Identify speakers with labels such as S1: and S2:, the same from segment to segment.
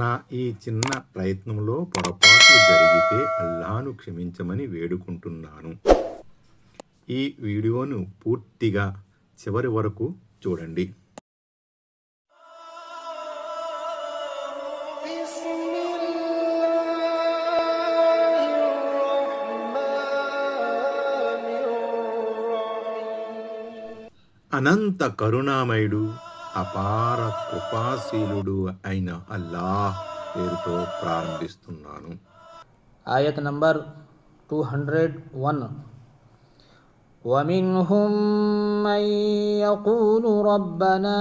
S1: నా ఈ చిన్న ప్రయత్నంలో పొరపాట్లు జరిగితే అల్లాను క్షమించమని వేడుకుంటున్నాను ఈ వీడియోను పూర్తిగా చివరి వరకు చూడండి అనంత కరుణామయుడు అపార కృపాశీలుడు అయిన అల్లాహ్ పేరుతో ప్రారంభిస్తున్నాను
S2: ఆయత్ నంబర్ టూ హండ్రెడ్ వన్ ومنهم من يقول ربنا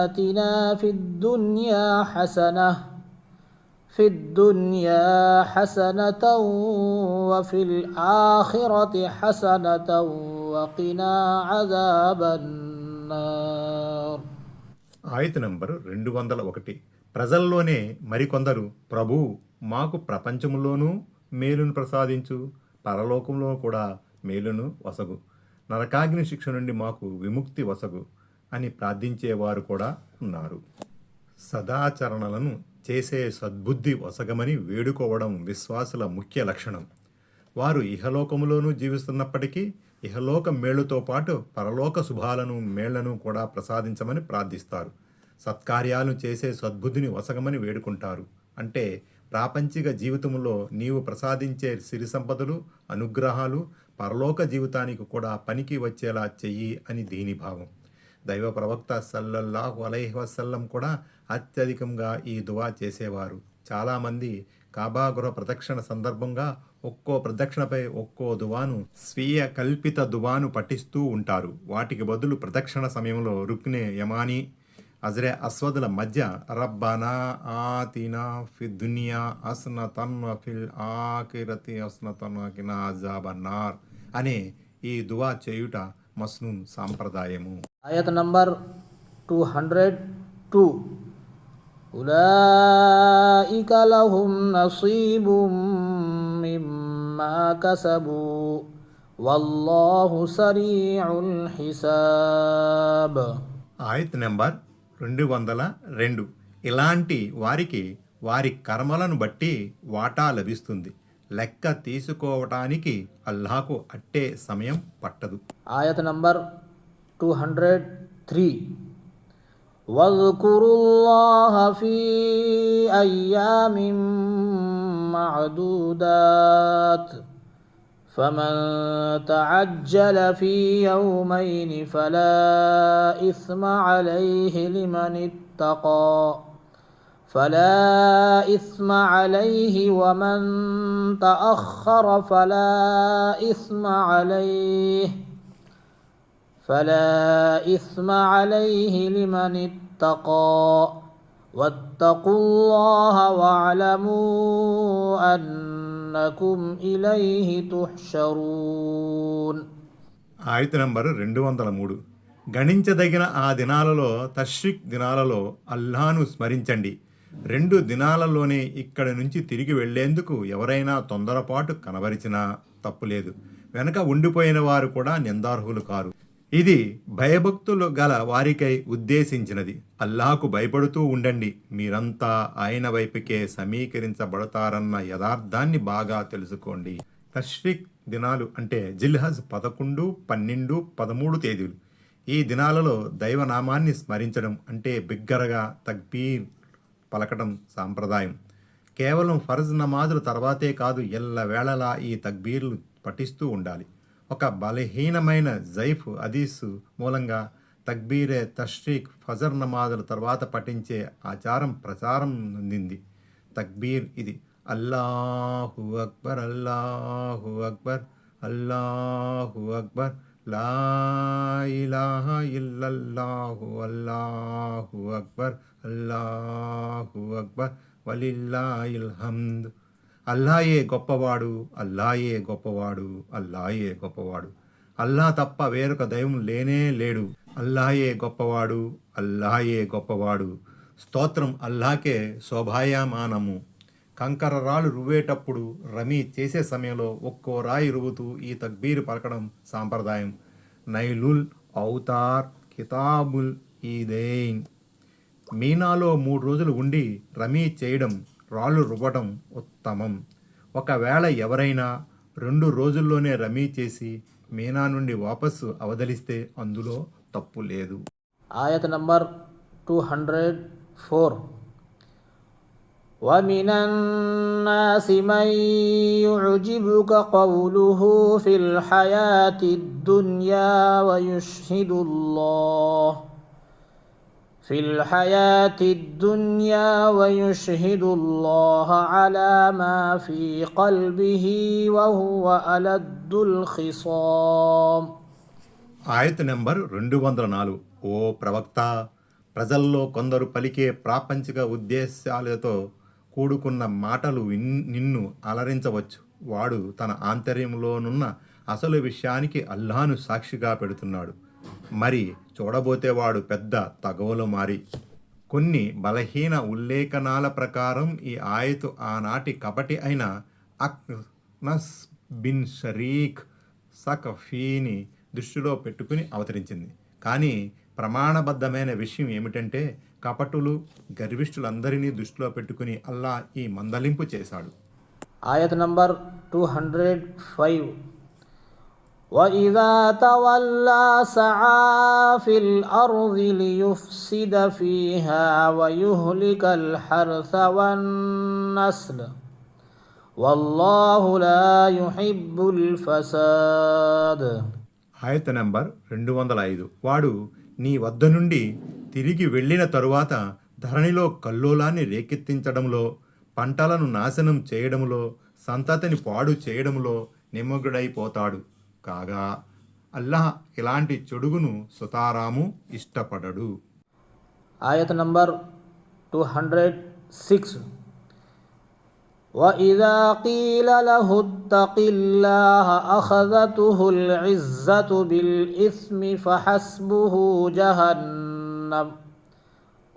S2: آتنا في الدنيا حسنة في الدنيا حسنة وفي الآخرة حسنة وقنا عذاب النار النار
S1: ఆయత నంబరు రెండు వందల ఒకటి ప్రజల్లోనే మరికొందరు ప్రభు మాకు ప్రపంచంలోనూ మేలును ప్రసాదించు పరలోకంలో కూడా మేలును వసగు నరకాగ్ని శిక్ష నుండి మాకు విముక్తి వసగు అని ప్రార్థించేవారు కూడా ఉన్నారు సదాచరణలను చేసే సద్బుద్ధి వసగమని వేడుకోవడం విశ్వాసుల ముఖ్య లక్షణం వారు ఇహలోకములోనూ జీవిస్తున్నప్పటికీ ఇహలోక మేళ్లతో పాటు పరలోక శుభాలను మేళ్లను కూడా ప్రసాదించమని ప్రార్థిస్తారు సత్కార్యాలను చేసే సద్బుద్ధిని వసగమని వేడుకుంటారు అంటే ప్రాపంచిక జీవితంలో నీవు ప్రసాదించే సిరి సంపదలు అనుగ్రహాలు పరలోక జీవితానికి కూడా పనికి వచ్చేలా చెయ్యి అని దీని భావం దైవ ప్రవక్త సల్లల్లాహు అలైహి వసల్లం కూడా అత్యధికంగా ఈ దువా చేసేవారు చాలామంది కాబా గృహ ప్రదక్షిణ సందర్భంగా ఒక్కో ప్రదక్షిణపై ఒక్కో దువాను స్వీయ కల్పిత దువాను పఠిస్తూ ఉంటారు వాటికి బదులు ప్రదక్షిణ సమయంలో రుక్నే యమాని అజరే అస్వదుల మధ్య రబ్బనా ఆతినా ఫి దునియా అస్న తన్వ ఫిల్ ఆకిరతి అస్న తన్వకినా అనే ఈ దువా చేయుట మస్నూన్ సాంప్రదాయము
S2: ఆయత్ నంబర్ టూ హండ్రెడ్ టూ أولئك لهم نصيب مما كسبوا والله سريع الحساب
S1: ఆయత్ నెంబర్ రెండు వందల రెండు ఇలాంటి వారికి వారి కర్మలను బట్టి వాటా లభిస్తుంది లెక్క తీసుకోవటానికి అల్లాహకు అట్టే సమయం పట్టదు
S2: ఆయత నంబర్ టూ హండ్రెడ్ త్రీ واذكروا الله في أيام معدودات فمن تعجل في يومين فلا إثم عليه لمن اتقى فلا إثم عليه ومن تأخر فلا إثم عليه فلا إثم عليه لمن اتقى واتقوا الله واعلموا أنكم إليه تحشرون
S1: ఆయత నంబర్ రెండు వందల మూడు గణించదగిన ఆ దినాలలో తష్రిక్ దినాలలో అల్లాను స్మరించండి రెండు దినాలలోనే ఇక్కడి నుంచి తిరిగి వెళ్లేందుకు ఎవరైనా తొందరపాటు కనబరిచినా తప్పులేదు వెనక ఉండిపోయిన వారు కూడా నిందార్హులు కారు ఇది భయభక్తులు గల వారికై ఉద్దేశించినది అల్లాహకు భయపడుతూ ఉండండి మీరంతా ఆయన వైపుకే సమీకరించబడతారన్న యథార్థాన్ని బాగా తెలుసుకోండి తష్రిక్ దినాలు అంటే జిల్హజ్ పదకొండు పన్నెండు పదమూడు తేదీలు ఈ దినాలలో దైవనామాన్ని స్మరించడం అంటే బిగ్గరగా తగ్బీర్ పలకడం సాంప్రదాయం కేవలం ఫర్జ్ నమాజుల తర్వాతే కాదు వేళలా ఈ తగ్బీర్లు పఠిస్తూ ఉండాలి ఒక బలహీనమైన జైఫ్ అదీసు మూలంగా తక్బీరే తష్రీక్ ఫజర్ నమాజుల తర్వాత పఠించే ఆచారం ప్రచారం నొందింది తక్బీర్ ఇది అల్లాహు అక్బర్ అల్లాహు అక్బర్ అల్లాహు అక్బర్ లా ఇలాహ ఇల్లల్లాహు అల్లాహు అక్బర్ అల్లాహు అక్బర్ వలిల్లా ఇల్హమ్ద్ అల్లాయే గొప్పవాడు అల్లాయే గొప్పవాడు అల్లాయే గొప్పవాడు అల్లా తప్ప వేరొక దైవం లేనే లేడు అల్లాయే గొప్పవాడు అల్లాయే గొప్పవాడు స్తోత్రం అల్లాకే శోభాయమానము కంకర రాళ్ళు రువ్వేటప్పుడు రమీ చేసే సమయంలో ఒక్కో రాయి రువ్వుతూ ఈ తక్బీరు పలకడం సాంప్రదాయం నైలుల్ అవుతార్ కితాబుల్ ఈదేన్ మీనాలో మూడు రోజులు ఉండి రమీ చేయడం రాళ్ళు రువ్వడం ఉత్తమం ఒకవేళ ఎవరైనా రెండు రోజుల్లోనే రమీ చేసి మీనా నుండి వాపస్సు అవదలిస్తే అందులో తప్పు లేదు
S2: ఆయత నంబర్ టూ హండ్రెడ్ ఫోర్ ومن الناس من يعجبك قوله في الحياة الدنيا ويشهد الله في الحياة الدنيا ويشهد الله على ما في قلبه وهو ألد الخصام
S1: ఆయత నెంబర్ రెండు వందల నాలుగు ఓ ప్రవక్త ప్రజల్లో కొందరు పలికే ప్రాపంచిక ఉద్దేశాలతో కూడుకున్న మాటలు నిన్ను అలరించవచ్చు వాడు తన ఆంతర్యంలోనున్న అసలు విషయానికి అల్లాను సాక్షిగా పెడుతున్నాడు మరి చూడబోతే వాడు పెద్ద తగవలు మారి కొన్ని బలహీన ఉల్లేఖనాల ప్రకారం ఈ ఆయతు ఆనాటి కపటి అయిన అక్నస్ బిన్ షరీక్ సఖఫీని దృష్టిలో పెట్టుకుని అవతరించింది కానీ ప్రమాణబద్ధమైన విషయం ఏమిటంటే కపటులు గర్విష్ఠులందరినీ దృష్టిలో పెట్టుకుని అల్లా ఈ మందలింపు చేశాడు
S2: ఆయత నంబర్ టూ హండ్రెడ్ ఫైవ్ وإذا تولى سعى في الأرض ليفسد فيها ويهلك الحرث والنسل والله لا يحب الفساد
S1: ఆయత నంబర్ రెండు వందల ఐదు వాడు నీ వద్ద నుండి తిరిగి వెళ్ళిన తరువాత ధరణిలో కల్లోలాన్ని రేకెత్తించడంలో పంటలను నాశనం చేయడంలో సంతతిని పాడు చేయడంలో నిమగ్గుడైపోతాడు కాగా అల్లాహ్ ఇలాంటి చెడుగును సుతారాము ఇష్టపడడు
S2: ఆయత నంబర్ టూ హండ్రెడ్ సిక్స్ وإذا قيل له اتق الله أخذته العزة بالإثم فحسبه جهنم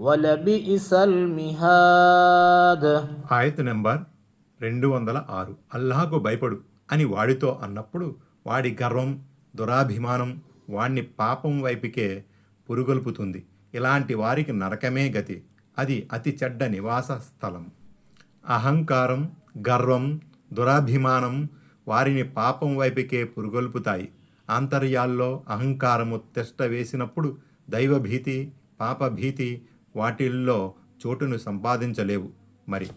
S2: ولبئس المهاد
S1: ఆయత్ نمبر 206 الله కు భయపడు అని వాడితో అన్నప్పుడు వాడి గర్వం దురాభిమానం వాణ్ణి పాపం వైపుకే పురుగొల్పుతుంది ఇలాంటి వారికి నరకమే గతి అది అతి చెడ్డ నివాస స్థలం అహంకారం గర్వం దురాభిమానం వారిని పాపం వైపుకే పురుగొల్పుతాయి ఆంతర్యాల్లో అహంకారము తిష్ట వేసినప్పుడు దైవభీతి పాపభీతి వాటిల్లో చోటును సంపాదించలేవు మరి